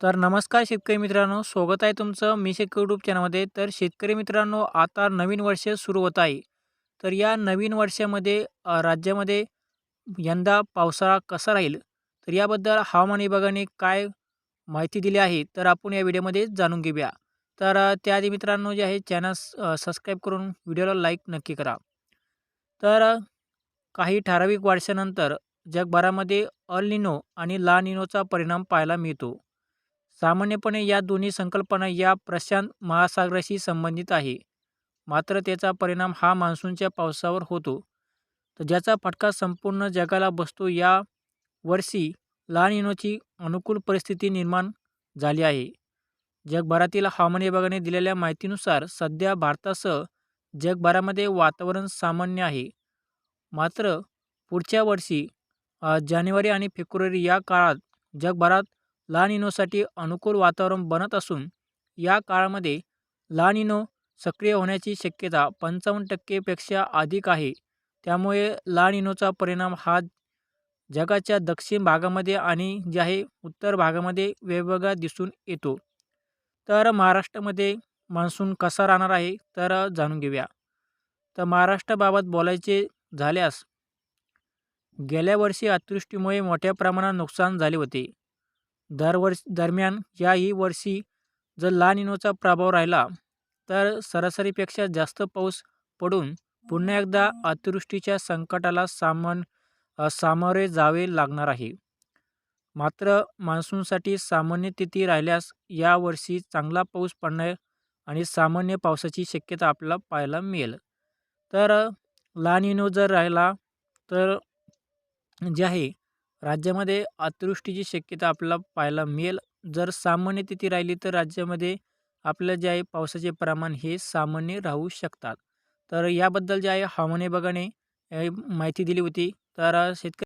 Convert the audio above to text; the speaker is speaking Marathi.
तर नमस्कार शेतकरी मित्रांनो स्वागत आहे तुमचं मी शेतकरी यूट्यूब चॅनलमध्ये तर शेतकरी मित्रांनो आता नवीन वर्ष सुरू होत आहे. तर या नवीन वर्षामध्ये राज्यामध्ये यंदा पावसाळा कसा राहील? तर याबद्दल हवामान विभागाने काय माहिती दिली आहे तर आपण या व्हिडिओमध्ये जाणून घेऊया. तर त्याआधी मित्रांनो जे आहे चॅनल सबस्क्राईब करून व्हिडिओला लाईक नक्की करा. तर काही ठराविक वर्षानंतर जगभरामध्ये अल निनो आणि ला निनोचा परिणाम पाहायला मिळतो. सामान्यपणे या दोन्ही संकल्पना या प्रशांत महासागराशी संबंधित आहे. मात्र त्याचा परिणाम हा मान्सूनच्या पावसावर होतो. तर ज्याचा फटका संपूर्ण जगाला बसतो या वर्षी लानिनोची अनुकूल परिस्थिती निर्माण झाली आहे. जगभरातील हवामान विभागाने दिलेल्या माहितीनुसार सध्या भारतासह जगभरामध्ये वातावरण सामान्य आहे. मात्र पुढच्या वर्षी जानेवारी आणि फेब्रुवारी या काळात जगभरात ला निनोसाठी अनुकूल वातावरण बनत असून या काळामध्ये ला निनो सक्रिय होण्याची शक्यता पंचावन्न टक्केपेक्षा अधिक आहे. त्यामुळे ला निनोचा परिणाम हा जगाच्या दक्षिण भागामध्ये आणि जे आहे उत्तर भागामध्ये वेगवेगळा दिसून येतो. तर महाराष्ट्रामध्ये मान्सून कसा राहणार आहे तर जाणून घेऊया. तर महाराष्ट्राबाबत बोलायचे झाल्यास गेल्या वर्षी अतिवृष्टीमुळे मोठ्या प्रमाणात नुकसान झाले होते. दरवर्ष दरम्यान याही वर्षी जर ला निनोचा प्रभाव राहिला तर सरासरीपेक्षा जास्त पाऊस पडून पुन्हा एकदा अतिवृष्टीच्या संकटाला सामान सामोरे जावे लागणार आहे. मात्र मान्सूनसाठी सामान्य तिथी राहिल्यास यावर्षी चांगला पाऊस पडणार आणि सामान्य पावसाची शक्यता आपल्याला पाहायला मिळेल. तर लानिनो जर राहिला तर जे आहे राज्यामध्ये अतिवृष्टीची शक्यता आपल्याला पाहायला मिळेल. जर सामान्य तिथी राहिली तर राज्यामध्ये आपलं जे आहे पावसाचे प्रमाण हे सामान्य राहू शकतात. तर याबद्दल जे आहे हवामान विभागाने माहिती दिली होती. तर शेतकरी